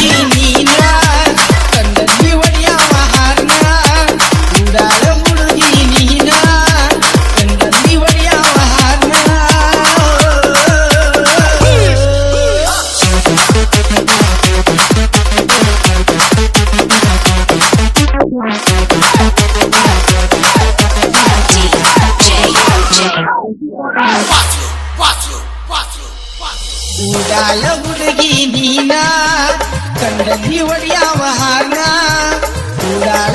이 ಕೂಡಾಲ ಹುಡುಗಿ ನೀನಾ? ಕಂಡಲ್ಲಿ ಒಡೆಯವ ಹಾನ ಕೂಡಾಲ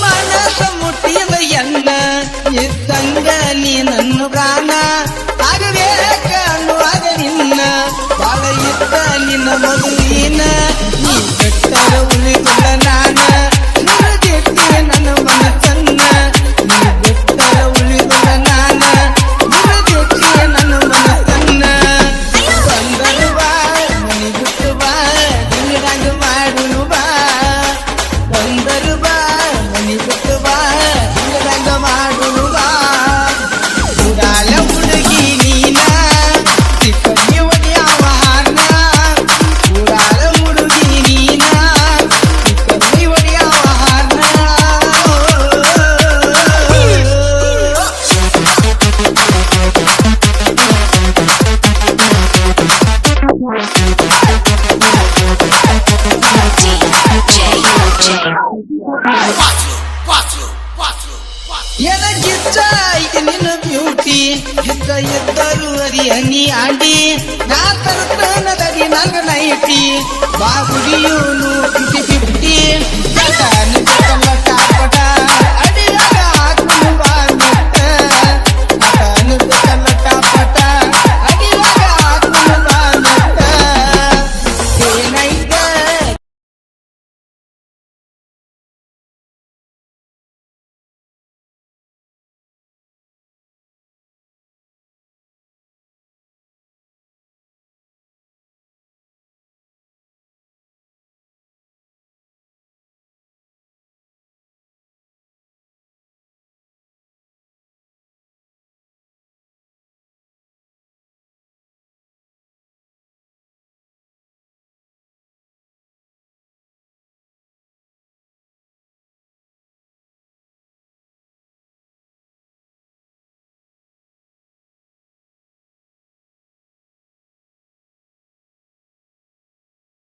ಮನಸ ಮುಟ್ಟಿದ ಎನ್ನ ಇದ್ದಂಗ ನೀ ನನ್ನ ಪ್ರಾಣ ಆಗಬೇಕ ಅನ್ನುವಾಗ ನಿನ್ನ ಬಾಳ ಇದ್ದ ನಿನ್ನ ಎದಗಿತ್ತ ಇದು ನಿನ್ನ ಬ್ಯೂಟಿ ಹೆತ್ತ ಎದ್ದರು ಅದಿ ಹನಿ ಆಂಟಿ ನಾ ತರುತ್ತಾನದದಿ ನನ್ನ ನೈಟಿ ಬಾಬುಡಿಯೋನು ಫಿಫ್ಟಿ ಫಿಫ್ಟಿ